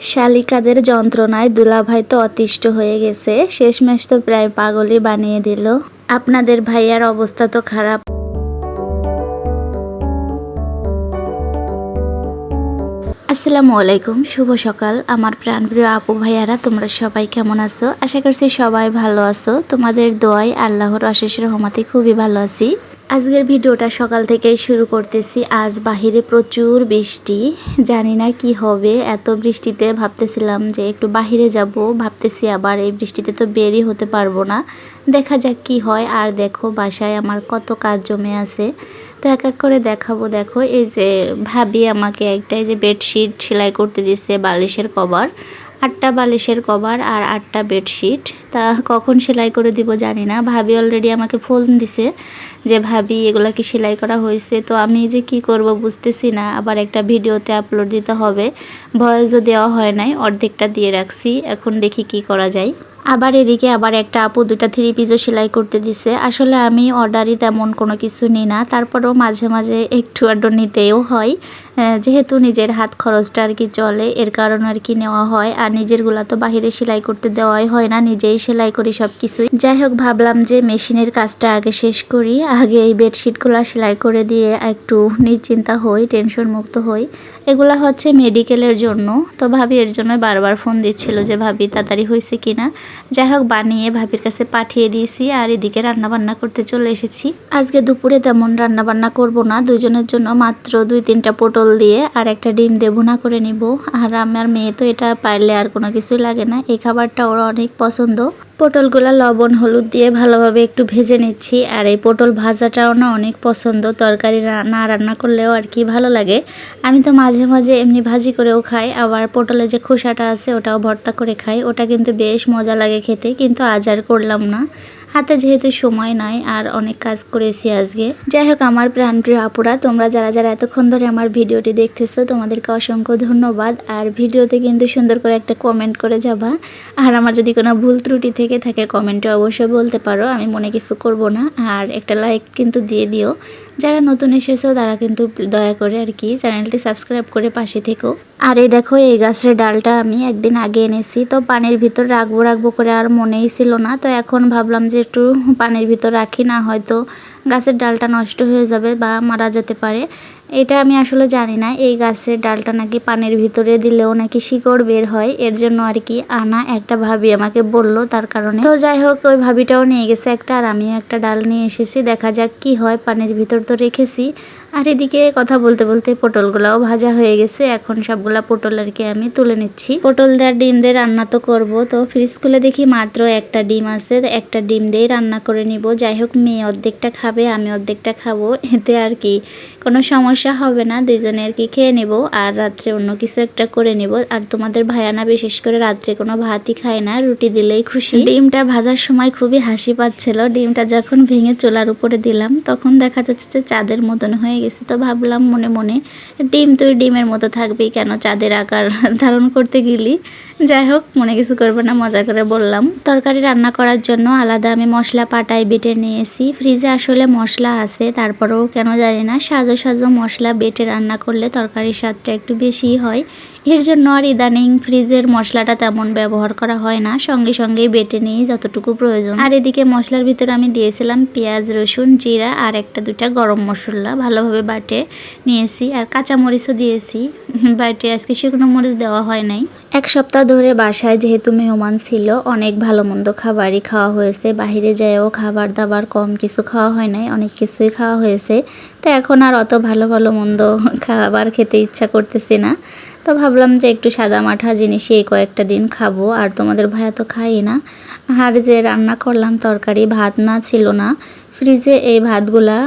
শালিকাদের যন্ত্রণায় দুলাভাই তো অতিষ্ঠ হয়ে গেছে। শেষমেশ তো প্রায় পাগলই বানিয়ে দিল। আপনাদের ভাইয়ার অবস্থা তো খারাপ। আসসালামু আলাইকুম, শুভ সকাল। আমার প্রাণপ্রিয় আপু ভাইয়ারা, তোমরা সবাই কেমন আছো? আশা করছি সবাই ভালো আছো। তোমাদের দোয়াই আল্লাহর অশেষ রহমতে খুবই ভালো আছি। আজকের ভিডিওটা সকাল থেকেই শুরু করতেছি। আজ বাহিরে প্রচুর বৃষ্টি। জানি না কি হবে। এত বৃষ্টিতে ভাবতেছিলাম যে একটু বাহিরে যাব। ভাবতেছি আবার এই বৃষ্টিতে তো বেরই হতে পারব না। দেখা যাক কি হয়। আর দেখো, বাসায় আমার কত কাজ জমে আছে। তো এক এক করে দেখাবো। দেখো, এই যে ভাবি আমাকে একটা এই যে বেডশিট সেলাই করতে দিচ্ছে বালিশের কভার। আটটা বালিশের কভার আর আটটা বেডশিট। তা কখন সেলাই করে দিব জানি না। ভাবি অলরেডি আমাকে ফোন দিছে যে, ভাবি, এগুলা কি সেলাই করা হয়েছে? তো আমি যে কি করব বুঝতেছি না। আবার একটা ভিডিওতে আপলোড দিতে হবে। ভয়েসও দেওয়া হয় নাই, অর্ধেকটা দিয়ে রাখছি। এখন দেখি কি করা যায়। আবার এদিকে আবার একটা আপু দুটা থ্রি পিসও সেলাই করতে দিছে। আসলে আমি অর্ডারই তেমন কোনো কিছু নিই না। তারপরেও মাঝে মাঝে একটু আড্ডো নিতেও হয়। যেহেতু নিজের হাত খরচটা আর কি চলে, এর কারণ আর কি নেওয়া হয়। আর নিজেরগুলা তো বাহিরে সেলাই করতে দেওয়াই হয় না, নিজেই সেলাই করি সব কিছুই যাই হোক, ভাবলাম যে মেশিনের কাজটা আগে শেষ করি, আগে এই বেডশিটগুলো সেলাই করে দিয়ে একটু নিশ্চিন্তা হই, টেনশন মুক্ত হই। এগুলা হচ্ছে মেডিকেলের জন্য, তো ভাবি এর জন্য বারবার ফোন দিচ্ছিল যে, ভাবি, তাড়াতাড়ি হয়েছে কিনা? যাই হোক, বানিয়ে ভাবির কাছে পাঠিয়ে দিয়েছি আর এদিকে রান্না বান্না করতে চলে এসেছি। আজকে দুপুরে তেমন রান্না বান্না করব না দুজনের জন্য মাত্র দুই তিনটা পটল দিয়ে আর একটা ডিম দিয়ে ভুনা করে নিব। আর আমার মেয়ে তো এটা পারলে আর কোনো কিছুই লাগে না। এই খাবারটা ওরা অনেক পছন্দ। পটলগুলা লবণ, হলুদ দিয়ে ভালোভাবে একটু ভেজে নিচ্ছি। আর এই পটল ভাজাটাও না অনেক পছন্দ। তরকারি না রান্না করলেও আর কি ভালো লাগে। আমি তো মাঝে মাঝে এমনি ভাজি করেও খাই। আবার পটলে যে খোসাটা আছে ওটাও ভর্তা করে খাই। ওটা কিন্তু বেশ মজা লাগে খেতে। কিন্তু আজ আর করলাম না। হাতে যেহেতু সময় নাই আর অনেক কাজ করেছি আজকে, যাই হোক আমার প্রাণপ্রিয় আপুরা, তোমরা যারা যারা এতক্ষণ ধরে আমার ভিডিওটি দেখতেছো, তোমাদেরকে অসংখ্য ধন্যবাদ। আর ভিডিওতে কিন্তু সুন্দর করে একটা কমেন্ট করে যাবা। আর আমার যদি কোনো ভুল ত্রুটি থেকে থাকে কমেন্টে অবশ্যই বলতে পারো, আমি মনে কিছু করব না। আর একটা লাইক কিন্তু দিয়ে দিও। যারা নতুন এসেছ, তারা কিন্তু দয়া করে আর কি চ্যানেলটি সাবস্ক্রাইব করে পাশে থেকো। আর এই দেখো, এই গাছের ডালটা আমি একদিন আগে এনেছি। তো পানির ভিতর রাখব রাখব করে আর মনেই ছিল না। তো এখন ভাবলাম যে একটু পানির ভিতর রাখি, না হয়তো গাছের ডালটা নষ্ট হয়ে যাবে বা মারা যেতে পারে। এটা আমি আসলে জানি না। এই গাছের ডালটা নাকি পানির ভিতরে দিলেও নাকি শিকড় বের হয়। এর জন্য আর কি আনা একটা ভাবি আমাকে বলল তার কারণে। তো যাই হোক, ওই ভাবিটাও নিয়ে গেছে একটা আর আমি একটা ডাল নিয়ে এসেছি। দেখা যাক কি হয়। পানির ভিতর তো রেখেছি। আর এদিকে কথা বলতে বলতে পটলগুলাও ভাজা হয়ে গেছে। এখন সবগুলা পটল আর কি আমি তুলে নিচ্ছি। পটল দেওয়ার ডিম দিয়ে রান্না তো করব। তো ফ্রিজ খুলে দেখি মাত্র একটা ডিম আছে। একটা ডিম দিয়ে রান্না করে নিব। যাই হোক, মেয়ে অর্ধেকটা খাবে, আমি অর্ধেকটা খাব। এতে আর কি কোনো সমস্যা হবে না। দুইজনে আর কি খেয়ে নেব। আর রাত্রে অন্য কিছু একটা করে নেব। আর তোমাদের ভাইয়ানা বিশেষ করে রাত্রে কোনো ভাতই খায় না। রুটি দিলেই খুশি। ডিমটা ভাজার সময় খুবই হাসি পাচ্ছিল। ডিমটা যখন ভেঙে চোলার উপরে দিলাম, তখন দেখা যাচ্ছে যে চাঁদের মতন হয়ে গেছে, তো ভাবলাম মনে মনে ডিম তুই ডিমের মতো থাকবি কেন চাঁদের আকার ধারণ করতে গেলি? যাই হোক, মনে কিছু করব না, মজা করে বললাম। তরকারি রান্না করার জন্য আলাদা আমি মশলা পাটায় বেটে নিয়েছি। ফ্রিজে আসলে মশলা আছে, তারপরেও কেন জানি না, সাজো সাজো মশলা বেটে রান্না করলে তরকারির স্বাদটা একটু বেশি হয়। এর জন্য আর ইদানিং ফ্রিজের মশলাটা তেমন ব্যবহার করা হয় না, সঙ্গে সঙ্গে বেটে নিই যতটুকু প্রয়োজন। আর এদিকে মশলার ভিতরে আমি দিয়েছিলাম পেঁয়াজ, রসুন, জিরা আর একটা দুটা গরম মশলা, ভালোভাবে বাটে নিয়েছি। আর কাঁচামরিচও দিয়েছি, বাটে আজকে শুকনো মরিচ দেওয়া হয় নাই। এক সপ্তাহ ধরে বাসায় যেহেতু মেহমান ছিল, অনেক ভালো মন্দ খাবারই খাওয়া হয়েছে। বাহিরে যেয়েও খাবার দাবার কম, কিছু খাওয়া হয় নাই, অনেক কিছুই খাওয়া হয়েছে। তো এখন আর অত ভালো ভালো মন্দ খাবার খেতে ইচ্ছা করতেছে না। তো ভাবলাম যে একটু সাদা মাঠা জিনিসই এই কয়েকটা দিন খাব, আর তোমাদের ভাইয়া তো খাই না। আর যে রান্না করলাম, তরকারি, ভাত না, ছিল না। ফ্রিজে এই ভাতগুলা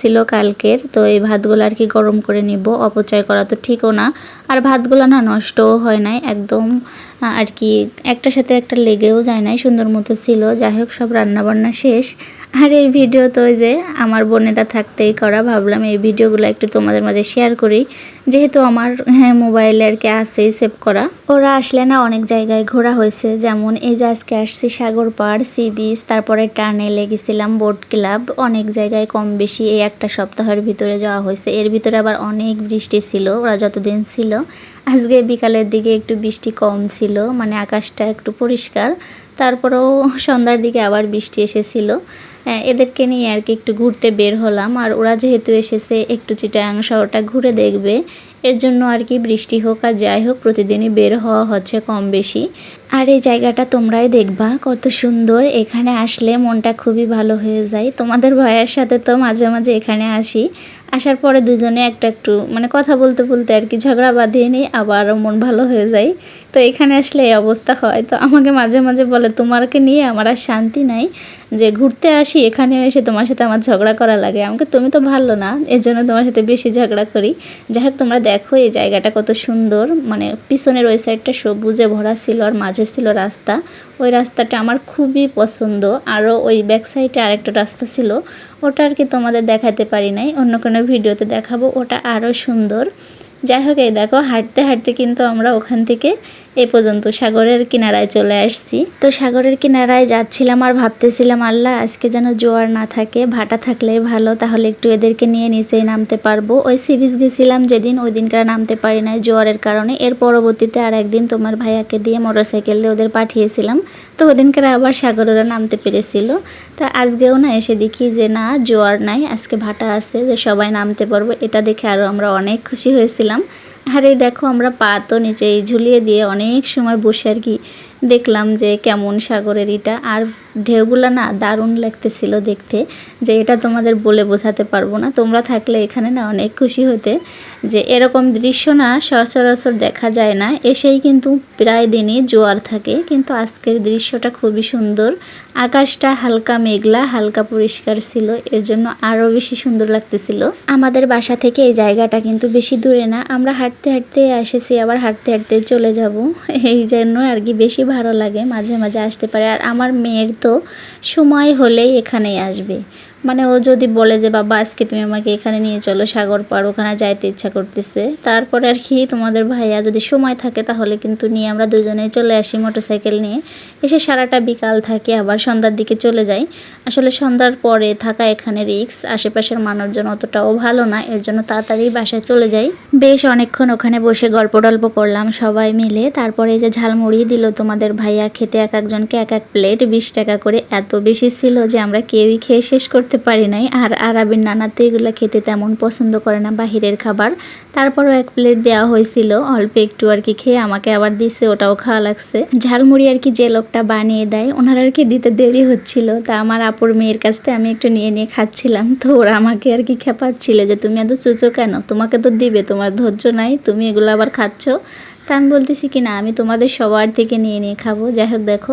ছিল কালকের, তো এই ভাতগুলো আর কি গরম করে নিব, অপচয় করা তো ঠিকও না। আর ভাতগুলো না নষ্টও হয় নাই, একদম আর কি একটার সাথে একটা লেগেও যায় নাই, সুন্দর মতো ছিল। যাই হোক, সব রান্নাবান্না শেষ। আর এই ভিডিও তো ওই যে আমার বোনেরা থাকতেই করা, ভাবলাম এই ভিডিওগুলো একটু তোমাদের মাঝে শেয়ার করি। যেহেতু আমার হ্যাঁ মোবাইলে আর কি আসেই সেভ করা। ওরা আসলে না অনেক জায়গায় ঘোরা হয়েছে, যেমন এই যে আজকে আসছি সাগর পাড় সি বিচ তারপরে টানেলে গেছিলাম বোট ক্লাব অনেক জায়গায় কম বেশি এই একটা সপ্তাহের ভিতরে যাওয়া হয়েছে। এর ভিতরে আবার অনেক বৃষ্টি ছিল, ওরা যতদিন ছিল। আজকে বিকালের দিকে একটু বৃষ্টি কম ছিল মানে আকাশটা একটু পরিষ্কার। তারপরেও সন্ধ্যার দিকে আবার বৃষ্টি এসেছিল। এদেরকে নিয়ে আর কি একটু ঘুরতে বের হলাম। আর ওরা যেহেতু এসেছে, একটু চিটাং শহরটা ঘুরে দেখবে। এর জন্য আর কি বৃষ্টি হোক আর যাই হোক, প্রতিদিনই বের হওয়া হচ্ছে কম বেশি। আর এই জায়গাটা তোমরাই দেখবা, কত সুন্দর। এখানে আসলে মনটা খুবই ভালো হয়ে যায়। তোমাদের ভাইয়ের সাথে তো মাঝে মাঝে এখানে আসি। আসার পরে দুজনে একটা একটু মানে কথা বলতে বলতে আর কি ঝগড়া বাঁধিয়ে নিই আবার মন ভালো হয়ে যায়। তো এখানে আসলে এই অবস্থা হয়। তো আমাকে মাঝে মাঝে বলে, তোমারকে নিয়ে আমার আর শান্তি নাই। যে ঘুরতে আসি এখানে এসে তোমার সাথে আমার ঝগড়া করা লাগে। আমাকে তুমি তো ভালো না, এর জন্য তোমার সাথে বেশি ঝগড়া করি। যাই হোক, তোমরা দেখো এই জায়গাটা কত সুন্দর। মানে পিছনের ওই সাইডটা সবুজে ভরা ছিল আর মাঝে ছিল রাস্তা। ওই রাস্তাটা আমার খুবই পছন্দ। আরও ওই ব্যাক সাইডে আরেকটা রাস্তা ছিল। ওটা আর কি তোমাদের দেখাতে পারি নাই। অন্য কোনো ভিডিওতে দেখাবো। ওটা আরও সুন্দর। যাই হোক, এই দেখো, হাঁটতে হাঁটতে কিন্তু আমরা ওখান থেকে এ পর্যন্ত সাগরের কিনারায় চলে আসছি। তো সাগরের কিনারায় যাচ্ছিলাম আর ভাবতেছিলাম, আল্লাহ, আজকে যেন জোয়ার না থাকে, ভাটা থাকলে ভালো, তাহলে একটু এদেরকে নিয়ে নিচেই নামতে পারব। ওই সি বিচ গেছিলাম যেদিন ওই দিনকার নামতে পারি নাই জোয়ারের কারণে। এর পরবর্তীতে আর একদিন তোমার ভাইয়াকে দিয়ে মোটরসাইকেল দিয়ে ওদের পাঠিয়েছিলাম। তো ওদিনকার আবার সাগরেরা নামতে পেরেছিল। তা আজকেও না এসে দেখি যে, না, জোয়ার নাই, আজকে ভাটা আছে, যে সবাই নামতে পারব। এটা দেখে আরও আমরা অনেক খুশি হয়েছিলাম। আর এই দেখো আমরা পা তো নিচে ঝুলিয়ে দিয়ে অনেক সময় বসে আর কি দেখলাম যে কেমন সাগরের এটা আর ঢেউগুলো না দারুণ লাগতেছিল দেখতে, যে এটা তোমাদের বলে বোঝাতে পারব না। তোমরা থাকলে এখানে না অনেক খুশি হতে, যে এরকম দৃশ্য না সচরাচর দেখা যায় না। এসেই কিন্তু প্রায় দিনই জোয়ার থাকে, কিন্তু আজকের দৃশ্যটা খুবই সুন্দর। আকাশটা হালকা মেঘলা, হালকা পরিষ্কার ছিল, এর জন্য আরও বেশি সুন্দর লাগতেছিল। আমাদের বাসা থেকে এই জায়গাটা কিন্তু বেশি দূরে না, আমরা হাঁটতে হাঁটতে এসেছি, আবার হাঁটতে হাঁটতে চলে যাব। এই জন্য আর কি বেশি ভালো লাগে, মাঝে মাঝে আসতে পারে। আর আমার মেয়ের তো সময় হলেই এখানে আসবে। মানে ও যদি বলে যে, বাবা, আজকে তুমি আমাকে এখানে নিয়ে চলো, সাগর পার ওখানে যাইতে ইচ্ছা করতেছে। তারপরে আর কি তোমাদের ভাইয়া যদি সময় থাকে, তাহলে কিন্তু নিয়ে আমরা দুজনে চলে আসি মোটরসাইকেল নিয়ে। এসে সারাটা বিকাল থাকে, আবার সন্ধ্যার দিকে চলে যাই। আসলে সন্ধ্যার পরে থাকা এখানে রিক্স আশেপাশের মানুষজন অতটাও ভালো না, এর জন্য তাড়াতাড়ি বাসায় চলে যাই। বেশ অনেকক্ষণ ওখানে বসে গল্প টল্প করলাম সবাই মিলে। তারপরে যে ঝালমুড়ি দিল তোমাদের ভাইয়া, খেতে এক একজনকে এক এক প্লেট বিশ টাকা করে। এত বেশি ছিল যে আমরা কেউই খেয়ে শেষ করতে পারি নাই। আর আরাবির নানা তো এগুলো খেতে তেমন পছন্দ করে না বাহিরের খাবার। তারপরও এক প্লেট দেওয়া হয়েছিল, অল্প একটু আর কি খেয়ে আমাকে আবার দিছে, ওটাও খাওয়া লাগছে। ঝালমুড়ি আর কি যে লোকটা বানিয়ে দেয়, ওনার আর কি দিতে দেরি হচ্ছিল। তা আমার আপুর মেয়ের কাছ থেকে আমি একটু নিয়ে নিয়ে খাচ্ছিলাম। তো ওরা আমাকে আর কি খেপাচ্ছিল যে, তুমি এত চুচো কেন? তোমাকে তো দিবে, তোমার ধৈর্য নাই, তুমি এগুলো আবার খাচ্ছ। আমি বলতেছি কি না, আমি তোমাদের সবার থেকে নিয়ে নিয়ে খাব। যাই হোক দেখো,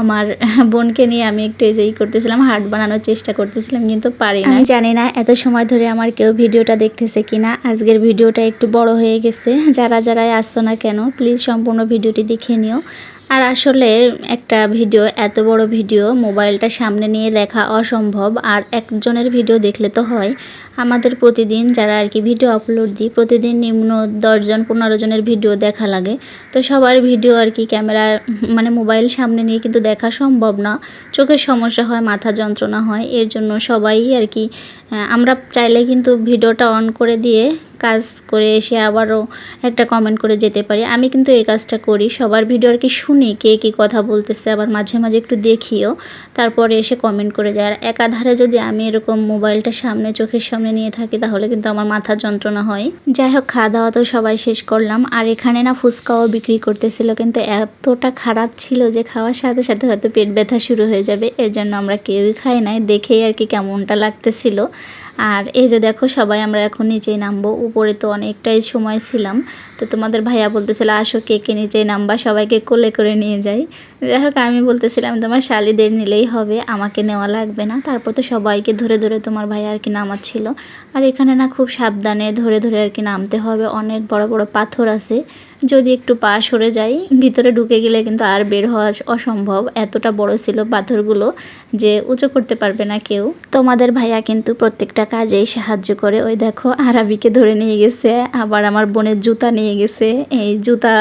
আমার বোনকে নিয়ে আমি একটু এই করতেছিলাম হার্ট বানানোর চেষ্টা করতেছিলাম, কিন্তু পারি না আমি জানি না এত সময় ধরে আমার কেউ ভিডিওটা দেখতেছে কিনা আজকের ভিডিওটা একটু বড় হয়ে গেছে। যারা, যারাই আসতো না কেন প্লিজ সম্পূর্ণ ভিডিওটি দেখে নিও। আর আসলে একটা ভিডিও, এত বড় ভিডিও, মোবাইলটা সামনে নিয়ে দেখা অসম্ভব। আর একজনের ভিডিও দেখলে তো হয়। আমাদের প্রতিদিন যারা আর কি ভিডিও আপলোড দিই, প্রতিদিন নিম্ন দশজন, পনেরো জনের ভিডিও দেখা লাগে। তো সবার ভিডিও আর কি ক্যামেরা মানে মোবাইল সামনে নিয়ে কিন্তু দেখা সম্ভব না। চোখের সমস্যা হয়, মাথা যন্ত্রণা হয়। এর জন্য সবাই আর কি আমরা চাইলে কিন্তু ভিডিওটা অন করে দিয়ে কাজ করে এসে আবারও একটা কমেন্ট করে যেতে পারি। আমি কিন্তু এই কাজটা করি। সবার ভিডিও আর কি শুনি, কে কী কথা বলতেছে, আবার মাঝে মাঝে একটু দেখিও। তারপরে এসে কমেন্ট করে যায়। আর একাধারে যদি আমি এরকম মোবাইলটা সামনে, চোখের সামনে নিয়ে থাকি, তাহলে কিন্তু আমার মাথার যন্ত্রণা হয়। যাই হোক খাওয়া দাওয়া তো সবাই শেষ করলাম। আর এখানে না ফুচকাও বিক্রি করতেছিল, কিন্তু এতটা খারাপ ছিল যে খাওয়ার সাথে সাথে হয়তো পেট ব্যথা শুরু হয়ে যাবে। এর জন্য আমরা কেউই খাই নাই। দেখেই আর কি কেমনটা লাগতেছিল। আর এই যে দেখো সবাই, আমরা এখন নিচেই নামবো। উপরে তো অনেকটাই সময় ছিলাম। তো তোমাদের ভাইয়া বলতেছিল, আসো কে কে নিচেই নামবা, সবাইকে কোলে করে নিয়ে যাই। হোক, আমি বলতেছিলাম, তোমার শালিদের নিলেই হবে, আমাকে নেওয়া লাগবে না। তারপর তো সবাইকে ধরে ধরে তোমার ভাইয়া আর কি নামাচ্ছিল। আর এখানে না খুব সাবধানে ধরে ধরে আর কি নামতে হবে। অনেক বড় বড় পাথর আছে। যদি একটু পা সরে যাই, ভিতরে ঢুকে গেলে কিন্তু আর বের হওয়া অসম্ভব। এতটা বড় ছিল পাথরগুলো যে উঁচু করতে পারবে না কেউ। তোমাদের ভাইয়া কিন্তু প্রত্যেকটা কাজেই সাহায্য করে, ওই দেখো আরাবিকে ধরে নিয়ে গেছে, আবার আমার বোনের জুতা নিয়ে গেছে। এই জুতা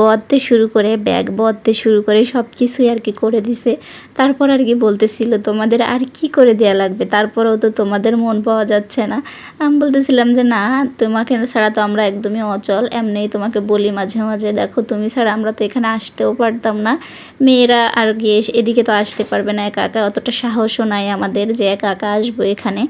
বদতে শুরু করে, ব্যাগ বদতে শুরু করে সব কিছুই আর কি করে দিছে। তারপর আর কি বলতেছিল, তোমাদের আর কি করে দেয়া লাগবে? তারপরেও তো তোমাদের মন পাওয়া যাচ্ছে না। আমি বলতেছিলাম যে, না, তোমাকে ছাড়া তো আমরা একদমই অচল। এমনিই তোমাকে বলি মাঝে মাঝে, দেখো তুমি ছাড়া আমরা তো এখানে আসতেও পারতাম না। মেয়েরা আর গিয়ে এদিকে তো আসতে পারবে না একা একা, অতটা সাহসও নাই আমাদের যে একা একা আসব এখানে।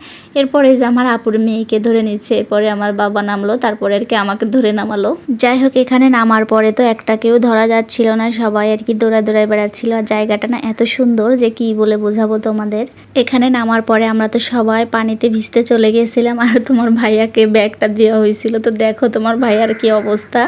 এরপরে যে আমার আপুর মেয়েকে ধরে নিচ্ছে এরপরে আমার বাবা নামলো, তারপরে আর কি আমাকে ধরে নামালো। যাই হোক, এখানে নামার পরে তো একটা কেউ ধরা যাচ্ছিল না, সবাই আর কি দৌড়া দৌড়ায় বেড়াচ্ছিল। আর জায়গাটা না এত সুন্দর যে কি বলে বোঝাবো তোমাদের? এখানে নামার পরে আমরা তো সবাই পানিতে ভিজতে চলে গেছিলাম, আর তোমার ভাইয়াকে ব্যাগটা দেওয়া হয়েছিল। তো দেখো তোমার ভাইয়ার কি অবস্থা।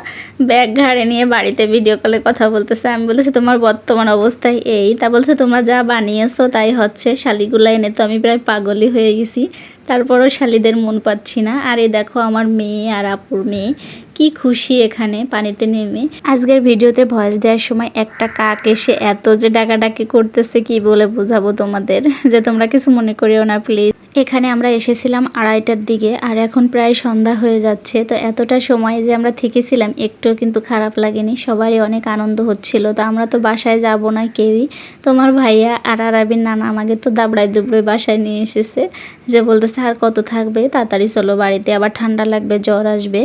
ব্যাগ ঘাড়ে নিয়ে বাড়িতে ভিডিও কলে কথা বলতেছে। আমি বলতেছি, তোমার বর্তমান অবস্থায় এই। তা বলছে, তোমরা যা বানিয়েছো তাই হচ্ছে। শালিগুলা এনে তো আমি প্রায় পাগলই হয়ে গেছি। তারপরও শালিদের মন পাচ্ছি না। আর দেখো আমার মেয়ে আর আপুর মেয়ে। কি খুশি এখানে পানিতে নেমে। আজকের ভিডিওতে ভয়েস দেওয়ার সময় একটা কাক এসে এত যে ডাকাডাকি করতেছে, কি বলে বোঝাবো তোমাদের? যে তোমরা কিছু মনে করিও না প্লিজ এখানে আমরা এসেছিলাম আড়াইটার দিকে আর এখন প্রায় সন্ধ্যা হয়ে যাচ্ছে। তো এতটা সময় যে আমরা থেকেছিলাম, একটুও কিন্তু খারাপ লাগেনি। সবারই অনেক আনন্দ হচ্ছিল। তো আমরা তো বাসায় যাব না কেউই। তোমার ভাইয়া আর আরাবির নানা আমাকে তো দাবড়াই দুবড়াই বাসায় নিয়ে এসেছে। যে বলতেছে, আর কত থাকবে? তাড়াতাড়ি চলো বাড়িতে। আবার ঠান্ডা লাগবে, জ্বর আসবে।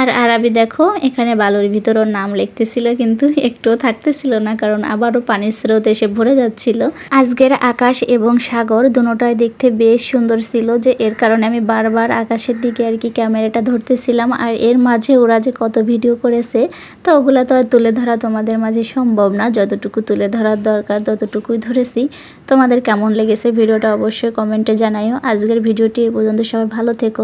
আর আরাবি, দেখো, এখানে বালুর ভিতর ওর নাম লিখতেছিল, কিন্তু একটুও থাকতেছিল না, কারণ আবারও পানির স্রোত এসে ভরে যাচ্ছিল। আজকের আকাশ এবং সাগর দুটোটাই দেখতে বেশ সুন্দর ছিল যে এর কারণে আমি বারবার আকাশের দিকে আর কি ক্যামেরাটা ধরতেছিলাম আর এর মাঝে ওরা যে কত ভিডিও করেছে, তো ওগুলো তো আর তুলে ধরা তোমাদের মাঝে সম্ভব না। যতটুকু তুলে ধরার দরকার, ততটুকুই ধরেছি। তোমাদের কেমন লেগেছে ভিডিওটা অবশ্যই কমেন্টে জানাইও। আজকের ভিডিওটি এ পর্যন্ত। সবাই ভালো থেকো।